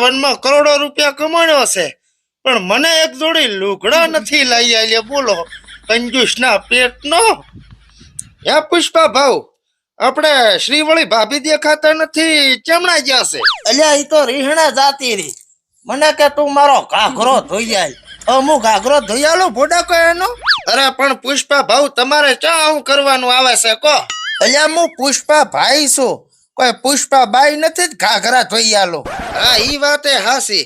વૃંદાવનમાં કરોડો રૂપિયા કમાણ્યો છે પણ મને એક જોડી લુગડા નથી લઈ આલ્યા બોલો. કંજુસના પેટનો? એ પુષ્પા ભાવ આપણે શ્રીવળી ભાભી દેખાતા નથી ચમણા ગયા છે? અલ્યા એ તો રીહણા જાતી રી મને કે તું મારો ઘાઘરો ધોઈ જાય અમુક ઘાઘરો ધોઈ આલો ભોડાકો એનો? અરે પણ પુષ્પા ભાવ તમારે ચા આવું કરવાનું આવે છે કો? અલ્યા હું પુષ્પા ભાઈ છું. કોઈ પુષ્પા બાઈ નથી જ ઘાઘરા ધોઈ આલો. હા, ઈ વાતે હાસી.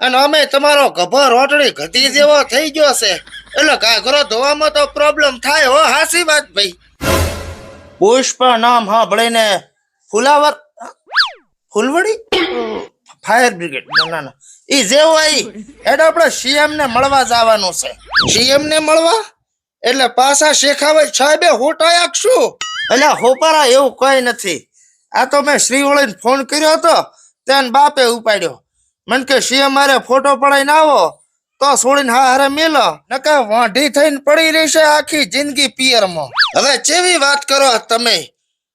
અને અમે તમારો ગભો રોટડી ઘટી જેવો થઈ ગયો છે. એટલે ઘાઘરો ધોવામાં તો પ્રોબ્લેમ થાય હો, હાસી વાત ભાઈ. પુષ્પ નામ સાંભળીને ફુલાવર ફૂલવડી? ફાયર બ્રિગેડ, ના ના ઈ જેવું આઈ એટલે આપણે સીએમ ને મળવા જવાનું છે. સીએમ ને મળવા? એટલે પાછા શેખાવત સાહેબે હોટાયા શું એટલે હોપારા એવું કઈ નથી. આ તો મેં શ્રીવળીને ફોન કર્યો હતો ત્યાં બાપે ઉપાડ્યો. મને કે, શ્રી, અમારે ફોટો પડાવીને આવો. તો છોડીને હા હારે મેલો નકા વાંઢી થઈને પડી રહેશે આખી જિંદગી પિયરમાં. હવે ચેવી વાત કરો તમે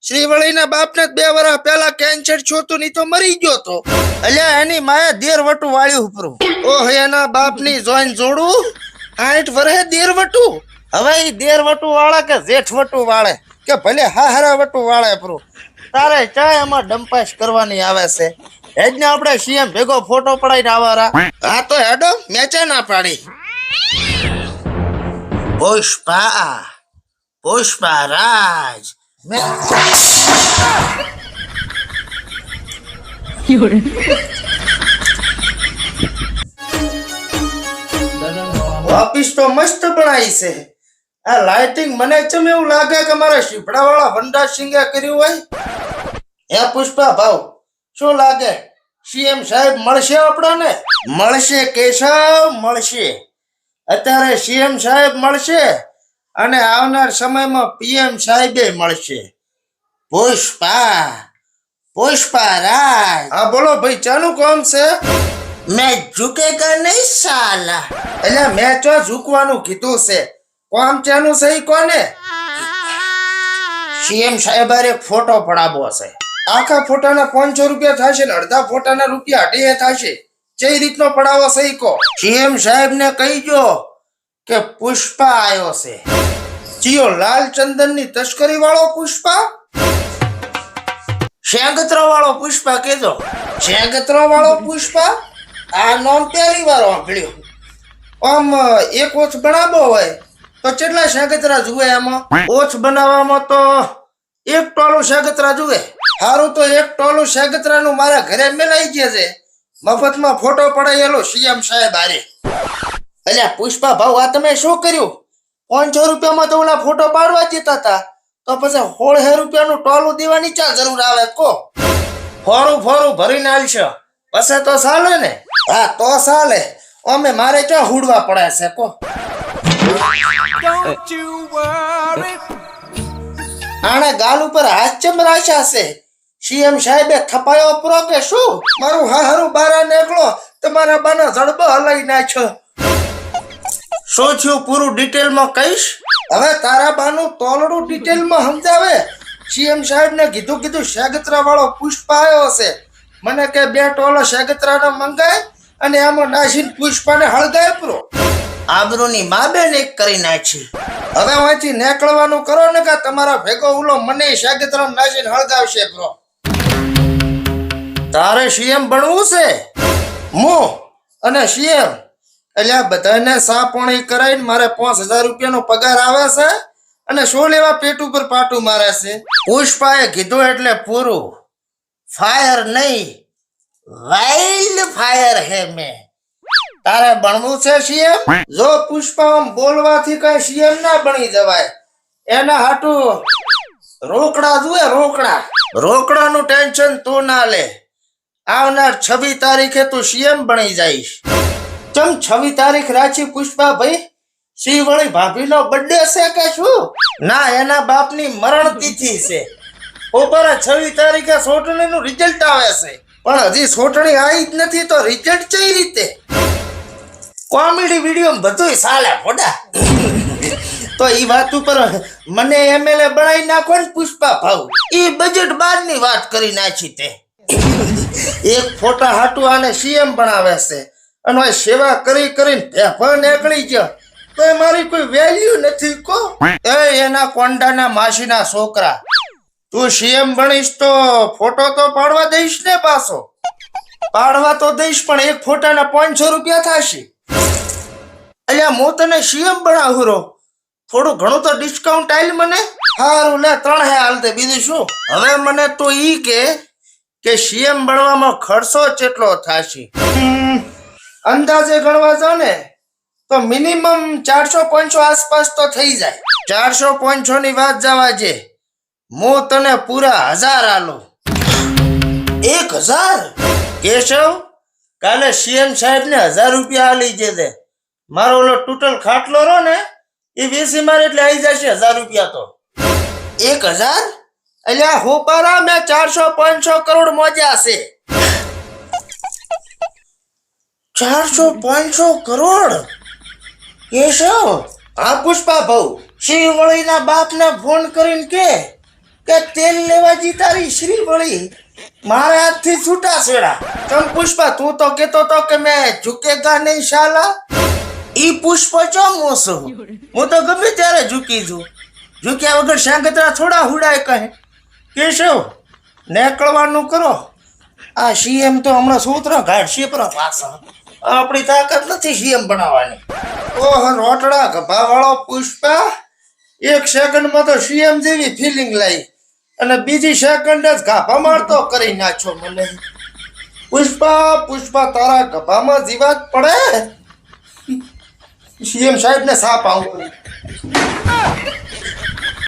શ્રીવળીના બાપને બે વર્ષ પહેલા કેન્સર છોતું નહીં તો મરી ગયો તો. અલ્યા, એની માએ દેર વટું વાળ્યું ઉપરું. ઓહ, એના બાપની જોઈન જોડું, આઠ વર્ષે દેરવટું. હવે એ દેર વટું વાળે કે જેઠ વટું વાળે? કે ભલે હા હારા વટું વાળે ઉપરું. તારે ચાય એમાં ડંપાસ કરવાની આવે છે? એજને આપણે સીએમ ભેગો ફોટો પડાઈને આવારા હા તો હેડો મેચે ના પાડી. પુષ્પા પુષ્પા રાજ ઓફિસ તો મસ્ત બનાવી છે. આ લાઇટિંગ મને ચમ એવું લાગે કે મારા શીપડા વાળા વંડા સિંગે કર્યું હોય? હે પુષ્પા ભાવ શું લાગે? સીએમ સાહેબ મળશે આપણાને? મળશે કેશવ મળશે. અત્યારે સીએમ સાહેબ મળશે અને આવનાર સમયમાં પીએમ સાહેબે મળશે. પુષ્પા પુષ્પા રાજ. હા બોલો ભાઈ ચાનું કામ છે? મેં ઝુકેગા નહીં સાલા? એટલે મેં ચો ઝૂકવાનું કીધું છે? કોમ ચાનું ઈ કોને? સીએમ સાહેબ ફોટો પડાવો છે. આખા ફોટાના પાંચસો રૂપિયા થશે ને અડધા ફોટાના રૂપિયા અઢી થશે. જે રીતનો પડાવો સહી કહો. સીએમ સાહેબ ને કહીજો કે પુષ્પા આવ્યો છે. જીઓ લાલ ચંદનની તસ્કરી વાળો પુષ્પા? શેંગત્રો વાળો પુષ્પા કેજો શેંગત્રો વાળો પુષ્પા? આ નોમ પહેલી વાર સાંભળ્યું આમ એક ઓછ બનાવો હોય તો કેટલા શાગતરા જુએ એમાં ઓછ બનાવવામાં તો એક ટોલું શેગત્રા જુએ. સારું તો એક ટોલું શાગતરાનું મારા ઘરે મેલાઈ ગયા છે. મફતમાં ફોટો પડાયેલો સીએમ સાહેબ હારે. અલ્યા પુષ્પા ભાવ આ તમે શું કર્યું? પાંચસો રૂપિયામાં તો ઓલા ફોટો પાડવા જતા હતા. તો પછી સોળસો રૂપિયાનું ટોલું દેવાની ચા જરૂર આવે કો? ફોરું ફોરું ભરીને આલશો. પછી તો ચાલે ને? હા તો ચાલે. અમે મારે ક્યાં હુડવા પડે છે કો? આણે ગાલ ઉપર હાથ ચમ રાખ્યા છે. સીએમ સાહેબે થપાયો પૂરો કે શું? મારું હારું બારા નીકળો, તમારા બાના જડબો હલાઈ નાખ્યો. શું થયું પૂરું ડિટેલમાં કહીશ? હવે તારા બાનું તોલડું ડિટેલમાં સમજાવે. સીએમ સાહેબ ને કીધું કીધું શાગત્રા વાળો પુષ્પ આવ્યો હશે. મને કે બે ટોલો ને મંગાય અને આમાં નાસીને પુષ્પાને હળગાય પૂરો મા બેન એક કરી નાખી. હવે અહીંથી નીકળવાનું કરો ને કે તમારા ભેગો ઉલો મને શાગત્રા નાસીન હળગાવશે પૂરો તારે સીએમ બનવું છે? હું અને સીએમ એટલે બધાને સા પાણી કરાવીને મારે પાંચ હજાર રૂપિયાનો પગાર આવે છે અને શું લેવા પેટ ઉપર પાટું મારે છે? પુષ્પાએ કીધું એટલે પૂરું. ફાયર નહીં. વાઇલ્ડ ફાયર હે મેં. તારે બનવું છે સીએમ જો પુષ્પા આમ બોલવાથી કઈ સીએમ ના બની જવાય. એના હાટું રોકડા જુએ રોકડા. રોકડાનું ટેન્શન તું ના લે. આવનાર છવ્વી તારીખે તું સીએમ બની જઈશ. ચમ છવ્વી તારીખ રાખી પુષ્પા ભાઈ શ્રી વળી ભાભીનો બર્થડે છે કે શું? ના, એના બાપની મરણ તિથિ છે. ઉપર છવ્વી તારીખે સોટણીનું રિઝલ્ટ આવે છે. પણ હજી સોટણી આવી જ નથી તો રિઝલ્ટ કઈ રીતે? કોમેડી વીડિયો બધુંય ચાલે ફોડા તો એ વાત ઉપર મને એમએલએ બનાવી નાખો ને પુષ્પા ભાવ એ બજેટ બારની વાત કરી નાખી તે. એક ફોટા હાટુ આને સીએમ બનાવે છે. અને સેવા કરી કરીને ભેફા નીકળી ગયો. તો એ મારી કોઈ વેલ્યુ નથી કો. એ એના કોંડાના માસીના છોકરા. તું સીએમ બનીશ તો ફોટો તો પાડવા દઈશ ને પાછો. પાડવા તો દઈશ પણ એક ફોટાના પાંચસો રૂપિયા થશે. અલ્યા હું તને સીએમ બનાવું થોડું ઘણું તો ડિસ્કાઉન્ટ આવેલ મને. સારું લે ત્રણ હે હાલ દે બીજું શું? હવે મને તો ઈ કે કે સીએમ બનવામાં ખર્ચો કેટલો થશે? અંદાજે ગણવા જાવ ને તો મિનિમમ ચારસો પાંચસો આસપાસ તો થઈ જાય. ચારસો પાંચસો ની વાત જવા જે હું તને પૂરા હજાર આલો. એક હજાર? કેશવ, કાલે સીએમ સાહેબ ને હજાર રૂપિયા આલી જે મારો ઓલો ટોટલ ખાટલો રહો ને એ વેસી મારે એટલે આવી જશે હજાર રૂપિયા તો. એક હજાર? અલ્યા હોપારા મેં ચારસો, પાંચસો કરોડ મોજ્યા છે. ચારસો, પાંચસો કરોડ? કેશવ હા પુષ્પા ભાઉ શ્રીવળીના બાપને ફોન કરીને કે કે તેલ લેવા જી તારી શ્રીવળી, મારા હાથથી છૂટા છેડા. ચમ પુષ્પા, તું તો કેતો તો કે મેં ઝુકેગા નહીં શાલા. ઈ પુષ્પ ચો મોસો? હું તો ગમે ત્યારે ઝૂકી છું. ઝૂક્યા વગર સાંગતરા થોડા હુડાય કહે. કેશવ, નેકળવાનું કરો. આ સીએમ તો હમણાં સૂત્ર ઘાટશે પર પાછા આપણી તાકાત નથી સીએમ બનાવવાની. ઓહ, રોટડા ગભા વાળો પુષ્પા. એક સેકન્ડમાં તો સીએમ જેવી ફિલિંગ લાવી અને બીજી સેકન્ડ જ ગાભા મારતો કરી નાખ્યો મને. પુષ્પા પુષ્પા, તારા ગભામાં જીવાત પડે? સીએમ સાહેબ ને સાપ આવું.